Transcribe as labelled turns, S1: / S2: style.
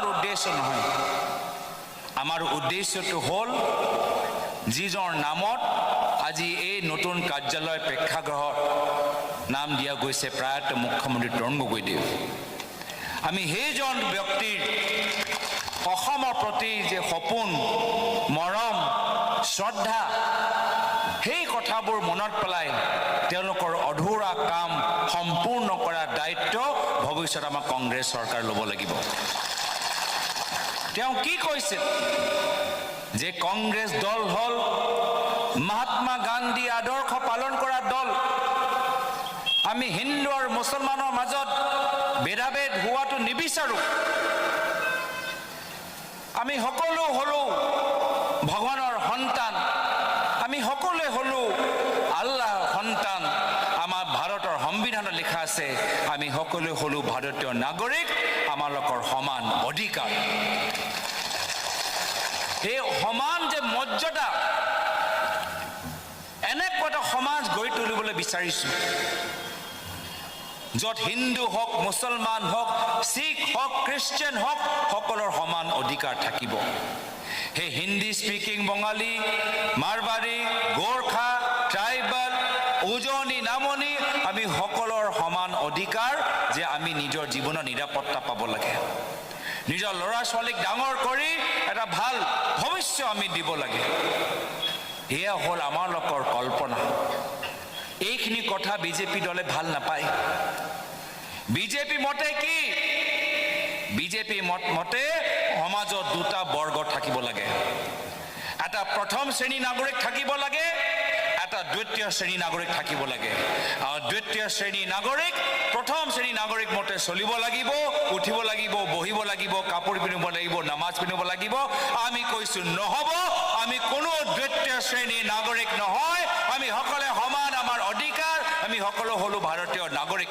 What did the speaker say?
S1: আমাৰ উদ্দেশ্য নহয়। আমাৰ উদ্দেশ্যটো হ'ল যিজনৰ নামত আজি এই নতুন কাৰ্যালয় প্ৰেক্ষাগৃহত নাম দিয়া গৈছে প্ৰয়াত মুখ্যমন্ত্ৰী তৰুণ গগৈদেৱ। আমি সেইজন ব্যক্তিৰ অসমৰ প্ৰতি যে সপোন মৰম শ্ৰদ্ধা সেই কথাবোৰ মনত পেলাই তেওঁলোকৰ অধুৰা কাম সম্পূৰ্ণ কৰাৰ দায়িত্ব ভৱিষ্যত আমাৰ কংগ্ৰেছ চৰকাৰ ল'ব লাগিব। তেওঁ কি কৈছিল? যে কংগ্ৰেছ দল হ'ল মহাত্মা গান্ধী আদৰ্শ পালন কৰা দল। আমি হিন্দু আৰু মুছলমানৰ মাজত ভেদাভেদ হোৱাটো নিবিচাৰোঁ। আমি সকলো হ'লো ভগৱানৰ সন্তান। আমি সকলোৱে হ'লো আল্লাহৰ সন্তান আমাৰ ভাৰতৰ সংবিধানত লিখা আছে, আমি সকলোৱে হ'লো ভাৰতীয় নাগৰিক আমালোকৰ সমান অধিকাৰ এই সমান যে মৰ্যাদা এনেকুৱা এটা সমাজ গঢ়ি তুলিবলৈ বিচাৰিছোঁ। য'ত হিন্দু হওক, মুছলমান হওক, শিখ হওক খ্ৰীষ্টিয়ান হওক, সকলৰ সমান অধিকাৰ থাকিব। সেই হিন্দী স্পিকিং বঙালী মাৰবাৰী সকলৰ সমান অধিকাৰ যে আমি নিজৰ জীৱনৰ নিৰাপত্তা পাব লাগে। নিজৰ ল'ৰা ছোৱালীক ডাঙৰ কৰি এটা ভালো ভৱিষ্য আমি দিব লাগে। এয়া হ'ল আমাৰ লোকৰ কল্পনা। এইখিনি কথা বিজেপি দলে ভালো নাপায়। বিজেপি মতে কি? বিজেপি মত মতে সমাজত দুটা বৰ্গ থাকিব লাগে। এটা প্ৰথম শ্ৰেণী নাগৰিক থাকিব লাগে দ্বিতীয় শ্ৰেণী নাগৰিক থাকিব লাগে। দ্বিতীয় শ্ৰেণী নাগৰিক, প্ৰথম শ্ৰেণী নাগৰিক মতে চলিব লাগিব, উঠিব লাগিব, বহিব লাগিব, কাপোৰ পিন্ধিব লাগিব, নামাজ পিন্ধিব লাগিব। আমি কৈছোঁ, নহ'ব। আমি কোনো দ্বিতীয় শ্ৰেণীৰ নাগৰিক নহয়। আমি সকলোৱে সমান আমাৰ অধিকাৰ। আমি সকলো হ'লো ভাৰতীয় নাগৰিক।